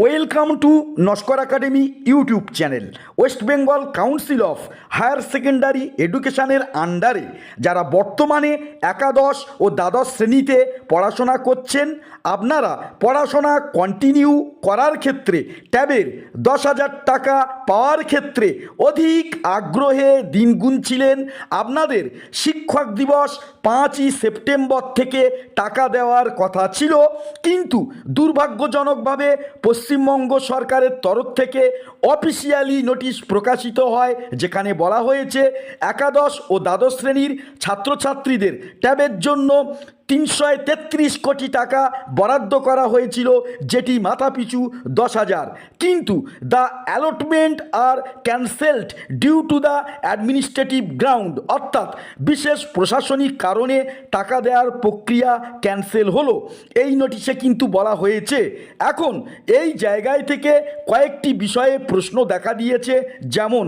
Welcome to Naskar academy YouTube channel West Bengal council of higher secondary এডুকেশনের আন্ডারে যারা বর্তমানে একাদশ ও দ্বাদশ শ্রেণীতে পড়াশোনা করছেন, আপনারা পড়াশোনা কন্টিনিউ করার ক্ষেত্রে, ট্যাবের দশ হাজার টাকা পাওয়ার ক্ষেত্রে অধিক আগ্রহে দিন গুনছিলেন। আপনাদের শিক্ষক দিবস পাঁচই সেপ্টেম্বর থেকে টাকা দেওয়ার কথা ছিল, কিন্তু দুর্ভাগ্যজনকভাবে পশ্চিমবঙ্গ সরকারের তরফ থেকে অফিসিয়ালি নোটিশ প্রকাশিত হয়, যেখানে বলা হয়েছে, একাদশ ও দ্বাদশ শ্রেণির ছাত্রছাত্রীদের ট্যাবের জন্য তিনশো তেত্রিশ কোটি টাকা বরাদ্দ করা হয়েছিল, যেটি মাথাপিছু দশ হাজার। কিন্তু the allotment are cancelled due to the administrative ground, অর্থাৎ বিশেষ প্রশাসনিক কারণে টাকা দেওয়ার প্রক্রিয়া ক্যান্সেল হলো। এই নোটিশে কিন্তু বলা হয়েছে, এখন এই জায়গায় থেকে কয়েকটি বিষয়ে প্রশ্ন দেখা দিয়েছে, যেমন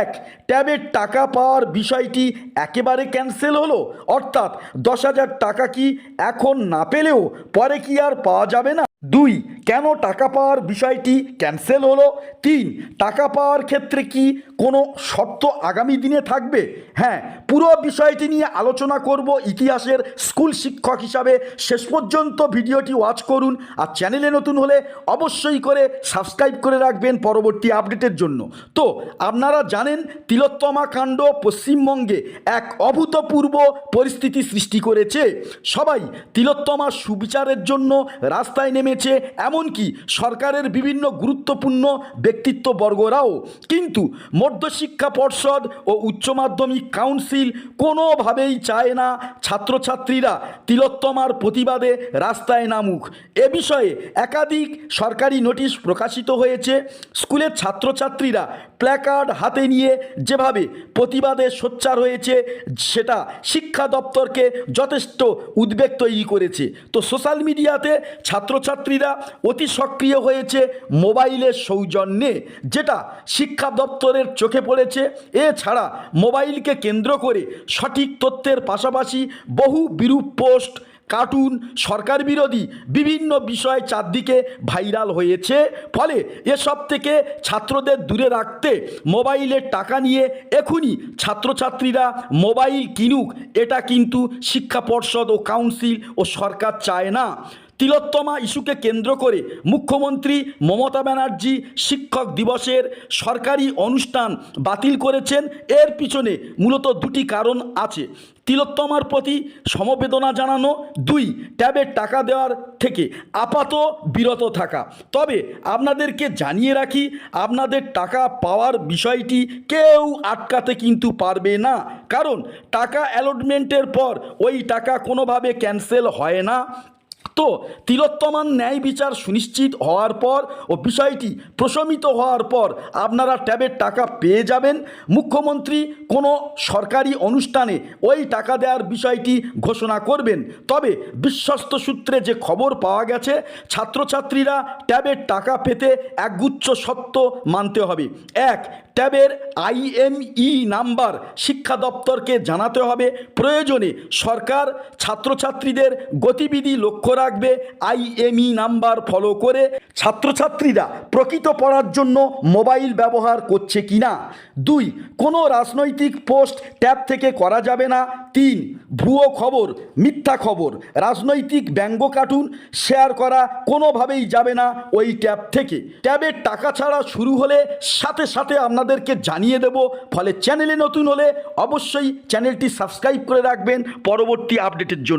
এক, ট্যাবের টাকা পাওয়ার বিষয়টি একেবারে ক্যান্সেল হলো, অর্থাৎ দশ হাজার টাকা কি এখন না পেলেও পরে কি আর পাওয়া যাবে না? দুই কেন টাকা পাওয়ার বিষয়টি ক্যান্সেল হলো? তিন, টাকা পাওয়ার ক্ষেত্রে কি কোনো শর্ত আগামী দিনে থাকবে? হ্যাঁ পুরো বিষয়টি নিয়ে আলোচনা করব ইতিহাসের স্কুল শিক্ষক হিসাবে। শেষ পর্যন্ত ভিডিওটি ওয়াচ করুন আর চ্যানেলে নতুন হলে অবশ্যই করে সাবস্ক্রাইব করে রাখবেন পরবর্তী আপডেটের জন্য। তো, আপনারা জানেন তিলোত্তমা কাণ্ড পশ্চিমবঙ্গে এক অভূতপূর্ব পরিস্থিতি সৃষ্টি করেছে। সবাই তিলোত্তমা সুবিচারের জন্য রাস্তায় নেমেছে এমনকি সরকারের বিভিন্ন গুরুত্বপূর্ণ ব্যক্তিত্ববর্গরাও কিন্তু মধ্যশিক্ষা পর্ষদ ও উচ্চ মাধ্যমিক কাউন্সিল কোনোভাবেই চায় না ছাত্রছাত্রীরা তিলোত্তমার প্রতিবাদে রাস্তায় নামুক। এ বিষয়ে একাধিক সরকারি নোটিশ প্রকাশিত হয়েছে। স্কুলের ছাত্রছাত্রীরা প্ল্যাকার্ড হাতে নিয়ে যেভাবে প্রতিবাদে সোচ্চার হয়েছে, সেটা শিক্ষা দপ্তরকে যথেষ্ট উদ্বেগ তৈরি করেছে। তো সোশ্যাল মিডিয়াতে ছাত্রছাত্রীরা অতি সক্রিয় হয়েছে মোবাইলের সৌজন্যে, যেটা শিক্ষা দপ্তরের চোখে পড়েছে। এছাড়া মোবাইলকে কেন্দ্র করে সঠিক তথ্যের পাশাপাশি বহু বিরূপ পোস্ট কার্টুন, সরকার বিরোধী বিভিন্ন বিষয় চারদিকে ভাইরাল হয়েছে। ফলে এসব থেকে ছাত্রদের দূরে রাখতে মোবাইলের টাকা নিয়ে এখনই ছাত্রছাত্রীরা মোবাইল কিনুক, এটা কিন্তু শিক্ষা পর্ষদ ও কাউন্সিল ও সরকার চায় না। তিলোত্তমা ইস্যুকে কেন্দ্র করে মুখ্যমন্ত্রী মমতা ব্যানার্জি শিক্ষক দিবসের সরকারি অনুষ্ঠান বাতিল করেছেন। এর পিছনে মূলত দুটি কারণ আছে। তিলোত্তমার প্রতি সমবেদনা জানানো, দুই ট্যাবের টাকা দেওয়ার থেকে আপাত বিরত থাকা। তবে আপনাদেরকে জানিয়ে রাখি, আপনাদের টাকা পাওয়ার বিষয়টি কেউ আটকাতে কিন্তু পারবে না। কারণ টাকা অ্যালটমেন্টের পর ওই টাকা কোনোভাবে ক্যান্সেল হয় না। তো তিলোত্তমান ন্যায় বিচার সুনিশ্চিত হওয়ার পর ও বিষয়টি প্রশমিত হওয়ার পর আপনারা ট্যাবের টাকা পেয়ে যাবেন। মুখ্যমন্ত্রী কোনো সরকারি অনুষ্ঠানে ওই টাকা দেওয়ার বিষয়টি ঘোষণা করবেন। তবে বিশ্বস্ত সূত্রে যে খবর পাওয়া গেছে, ছাত্রছাত্রীরা ট্যাবের টাকা পেতে একগুচ্ছ সত্য মানতে হবে। এক, ট্যাবের আইএমই নাম্বার শিক্ষা দপ্তরকে জানাতে হবে। প্রয়োজনে সরকার ছাত্রছাত্রীদের গতিবিধি লক্ষ্য রাখবে আইএমই নাম্বার ফলো করে ছাত্রছাত্রীরা প্রকৃত পড়ার জন্য মোবাইল ব্যবহার করছে কিনা দুই, কোনো রাজনৈতিক পোস্ট ট্যাব থেকে করা যাবে না। তিন, ভুয়ো খবর, মিথ্যা খবর, রাজনৈতিক ব্যঙ্গ কার্টুন শেয়ার করা কোনোভাবেই যাবে না ওই ট্যাব থেকে। ট্যাবের টাকা ছাড়া শুরু হলে সাথে সাথে আপনাদেরকে জানিয়ে দেব, ফলে চ্যানেলে নতুন হলে অবশ্যই চ্যানেলটি সাবস্ক্রাইব করে রাখবেন। পরবর্তী আপডেটের জন্য।